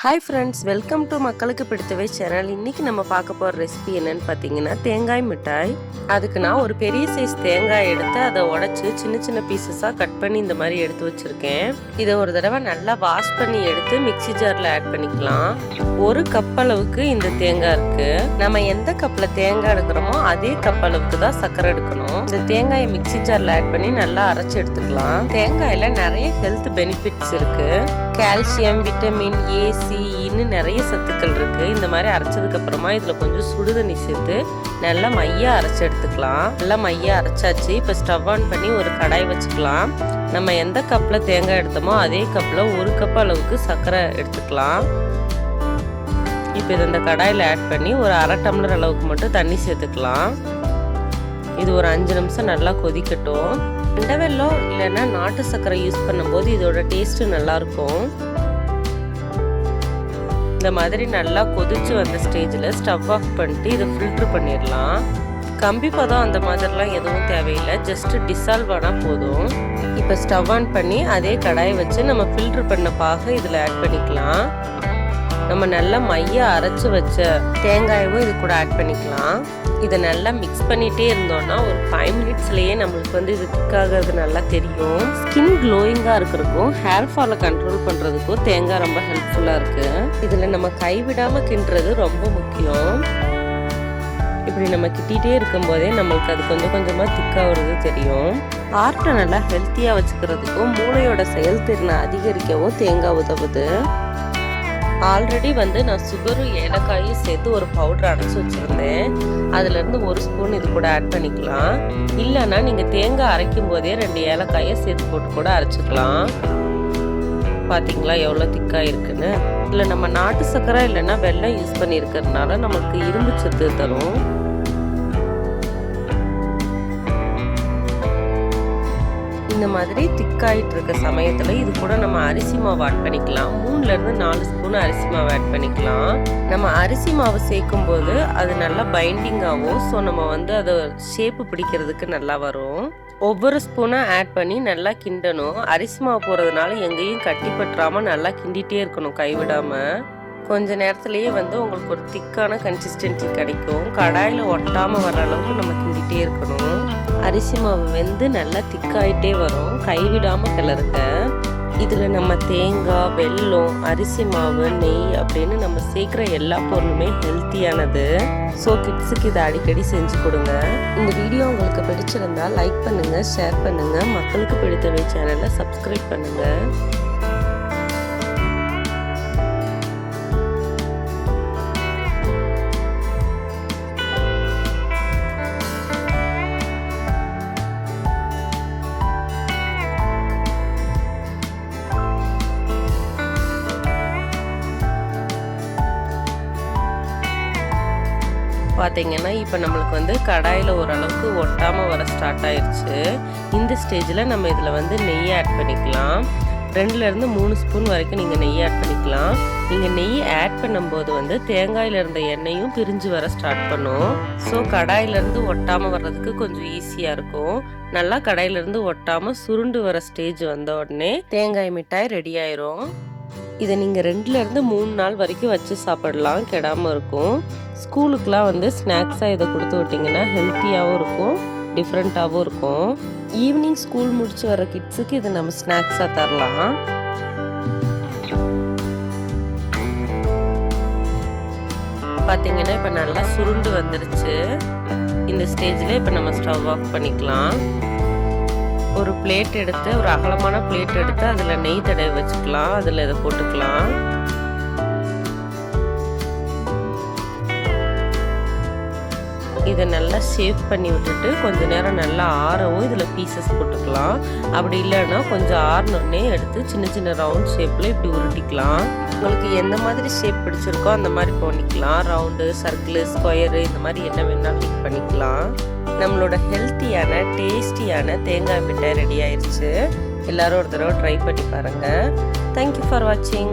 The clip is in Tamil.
ஹாய் ஃப்ரெண்ட்ஸ் வெல்கம் டு மக்களுக்கு பிடித்தவை சேனல் இன்றைக்கி நம்ம பார்க்க போகிற ரெசிபி என்னன்னு பார்த்தீங்கன்னா தேங்காய் மிட்டாய் அதுக்கு நான் ஒரு பெரிய சைஸ் தேங்காய் எடுத்து அதை உடச்சி சின்ன சின்ன பீசஸாக கட் பண்ணி இந்த மாதிரி எடுத்து வச்சுருக்கேன் இதை ஒரு தடவை நல்லா வாஷ் பண்ணி எடுத்து மிக்ஸி ஜாரில் ஆட் பண்ணிக்கலாம் ஒரு கப் அளவுக்கு இந்த தேங்காய் இருக்குது நம்ம எந்த கப்பில் தேங்காய் எடுக்கிறோமோ அதே கப் அளவுக்கு தான் சர்க்கரை எடுக்கணும் இந்த தேங்காயை மிக்ஸி ஜாரில் ஆட் பண்ணி நல்லா அரைச்சி எடுத்துக்கலாம் தேங்காயில் நிறைய ஹெல்த் பெனிஃபிட்ஸ் இருக்குது கால்சியம் விட்டமின் ஏ சி இன்னும் நிறைய சத்துக்கள் இருக்கு. இந்த மாதிரி அரைச்சதுக்கு அப்புறமா இதுல கொஞ்சம் சுடுதண்ணி சேர்த்து நல்லா மையா அரைச்சு எடுத்துக்கலாம். நல்லா மையா அரைச்சாச்சு. இப்போ ஸ்டவ் ஆன் பண்ணி ஒரு கடாய் வச்சுக்கலாம். நம்ம எந்த கப்பில் தேங்காய் எடுத்தோமோ அதே கப்பில் ஒரு கப் அளவுக்கு சர்க்கரை எடுத்துக்கலாம். இப்போ இதை இந்த கடாயில் ஆட் பண்ணி ஒரு அரை டம்ளர் அளவுக்கு மட்டும் தண்ணி சேர்த்துக்கலாம். இது ஒரு அஞ்சு நிமிஷம் நல்லா கொதிக்கட்டும். வெள்ளம் வெல்லம் இல்லைன்னா நாட்டு சர்க்கரை யூஸ் பண்ணும்போது இதோட டேஸ்ட்டு நல்லாயிருக்கும் இந்த மாதிரி நல்லா கொதிச்சு வந்த ஸ்டேஜில் ஸ்டவ் ஆஃப் பண்ணிட்டு இதை ஃபில்ட்ரு பண்ணிடலாம். கம்பி பதம் அந்த மாதிரிலாம் எதுவும் தேவையில்லை. ஜஸ்ட் டிசால்வ் ஆனால் போதும். இப்போ ஸ்டவ் ஆன் பண்ணி அதே கடாயை வச்சு நம்ம ஃபில்ட்ரு பண்ண பாக இதில் ஆட் பண்ணிக்கலாம். நம்ம நல்லா மைய அரைச்சு வச்ச தேங்காயவும் இது கூட ஆட் பண்ணிக்கலாம். இதை நல்லா மிக்ஸ் பண்ணிகிட்டே இருந்தோம்னா ஒரு ஃபைவ் மினிட்ஸ்லேயே நம்மளுக்கு வந்து இது திக் ஆகிறது நல்லா தெரியும். ஸ்கின் க்ளோயிங்காக இருக்கிறதுக்கும் ஹேர் ஃபாலை கண்ட்ரோல் பண்ணுறதுக்கும் தேங்காய் ரொம்ப ஹெல்ப்ஃபுல்லாக இருக்குது இதில் நம்ம கைவிடாமல் கிண்டுறது ரொம்ப முக்கியம். இப்படி நம்ம கிட்டிகிட்டே இருக்கும்போதே நம்மளுக்கு அது கொஞ்சம் கொஞ்சமாக திக்காகிறது தெரியும். ஹார்ட்டை நல்லா ஹெல்த்தியாக வச்சுக்கிறதுக்கும் மூளையோட செயல்திறனை அதிகரிக்கவும் தேங்காய் உதவுது. ஆல்ரெடி வந்து நான் சுகரும் ஏலக்காயும் சேர்த்து ஒரு பவுடர் அரைச்சி வச்சுருந்தேன். அதுலேருந்து ஒரு ஸ்பூன் இது கூட ஆட் பண்ணிக்கலாம். இல்லைன்னா நீங்கள் தேங்காய் அரைக்கும் போதே ரெண்டு ஏலக்காயை சேர்த்து போட்டு கூட அரைச்சிக்கலாம். பார்த்தீங்களா எவ்வளோ திக்காக இருக்குன்னு. இல்லை நம்ம நாட்டு சர்க்கரை இல்லைன்னா வெள்ளம் யூஸ் பண்ணியிருக்கிறதுனால நமக்கு இரும்பு சத்து தரும். மாதிரி திக்காயிட்டு இருக்க சமயத்தில் இது கூட நம்ம அரிசி மாவு ஆட் பண்ணிக்கலாம். மூணுலேருந்து நாலு ஸ்பூன் அரிசி மாவு ஆட் பண்ணிக்கலாம். நம்ம அரிசி மாவு சேர்க்கும் போது அது நல்லா பைண்டிங் ஆகும். ஸோ நம்ம வந்து அதை ஷேப்பு பிடிக்கிறதுக்கு நல்லா வரும். ஒவ்வொரு ஸ்பூனாக ஆட் பண்ணி நல்லா கிண்டணும். அரிசி மாவு போடுறதுனால எங்கேயும் கட்டி பற்றாமல் நல்லா கிண்டிகிட்டே இருக்கணும் கைவிடாமல் கொஞ்ச நேரத்துலேயே வந்து உங்களுக்கு ஒரு திக்கான கன்சிஸ்டன்சி கிடைக்கும். கடாயில் ஒட்டாமல் வர அளவுக்கு நம்ம கிண்டிகிட்டே இருக்கணும். அரிசி மாவு வெந்து நல்லா திக்காயிட்டே வரும். கைவிடாமல் கிளறுங்க. இதில் நம்ம தேங்காய் வெல்லம் அரிசி மாவு நெய் அப்படின்னு நம்ம சேர்க்குற எல்லா பொருளுமே ஹெல்த்தியானது ஸோ கிட்ஸுக்கு இதை அடிக்கடி செஞ்சு கொடுங்க. இந்த வீடியோ உங்களுக்கு பிடிச்சிருந்தா லைக் பண்ணுங்கள் ஷேர் பண்ணுங்கள் மக்களுக்கு பிடித்தவை சேனலை சப்ஸ்கிரைப் பண்ணுங்கள் பார்த்தீங்கன்னா இப்போ நம்மளுக்கு வந்து கடாயில் ஓரளவுக்கு ஒட்டாமல் வர ஸ்டார்ட் ஆயிடுச்சு இந்த ஸ்டேஜில் நம்ம இதில் வந்து நெய் ஆட் பண்ணிக்கலாம். ரெண்டுலேருந்து மூணு ஸ்பூன் வரைக்கும் நீங்கள் நெய் ஆட் பண்ணிக்கலாம். நீங்கள் நெய் ஆட் பண்ணும்போது வந்து தேங்காயில் இருந்த எண்ணெயும் பிரிஞ்சு வர ஸ்டார்ட் பண்ணும். ஸோ கடாயிலேருந்து ஒட்டாமல் வர்றதுக்கு கொஞ்சம் ஈஸியாக இருக்கும். நல்லா கடாயிலேருந்து ஒட்டாமல் சுருண்டு வர ஸ்டேஜ் வந்த உடனே தேங்காய் மிட்டாய் ரெடி ஆயிரும். இதை நீங்கள் ரெண்டுலேருந்து மூணு நாள் வரைக்கும் வச்சு சாப்பிடலாம். கெடாமல் இருக்கும். ஸ்கூலுக்கெலாம் வந்து ஸ்நாக்ஸாக இதை கொடுத்து விட்டிங்கன்னா ஹெல்த்தியாகவும் இருக்கும் டிஃப்ரெண்ட்டாகவும் இருக்கும். ஈவினிங் ஸ்கூல் முடிச்சு வர கிட்ஸுக்கு இதை நம்ம ஸ்நாக்ஸாக தரலாம். பார்த்தீங்கன்னா இப்போ நல்லா சுருண்டு வந்துருச்சு. இந்த ஸ்டேஜில் இப்போ நம்ம ஸ்டவ் ஆஃப் பண்ணிக்கலாம். ஒரு பிளேட் எடுத்து ஒரு அகலமான பிளேட் எடுத்து அதில் நெய் தடவை வச்சுக்கலாம். அதில் இதை போட்டுக்கலாம். இதை நல்லா ஷேப் பண்ணி விட்டுட்டு கொஞ்ச நேரம் நல்லா ஆறவும் இதில் பீசஸ் போட்டுக்கலாம். அப்படி இல்லைன்னா கொஞ்சம் ஆறினோடனே எடுத்து சின்ன சின்ன ரவுண்ட் ஷேப்பில் இப்படி உருட்டிக்கலாம். உங்களுக்கு எந்த மாதிரி ஷேப் பிடிச்சிருக்கோ அந்த மாதிரி பண்ணிக்கலாம். ரவுண்டு சர்க்கிள் ஸ்கொயரு இந்த மாதிரி என்ன வேணாலும் பிக் பண்ணிக்கலாம். நம்மளோட ஹெல்த்தியான டேஸ்டியான தேங்காய் மிட்டாய் ரெடி ஆயிடுச்சு எல்லாரும் ஒரு தடவை ட்ரை பண்ணி பாருங்கள் தேங்க்யூ ஃபார் வாட்சிங்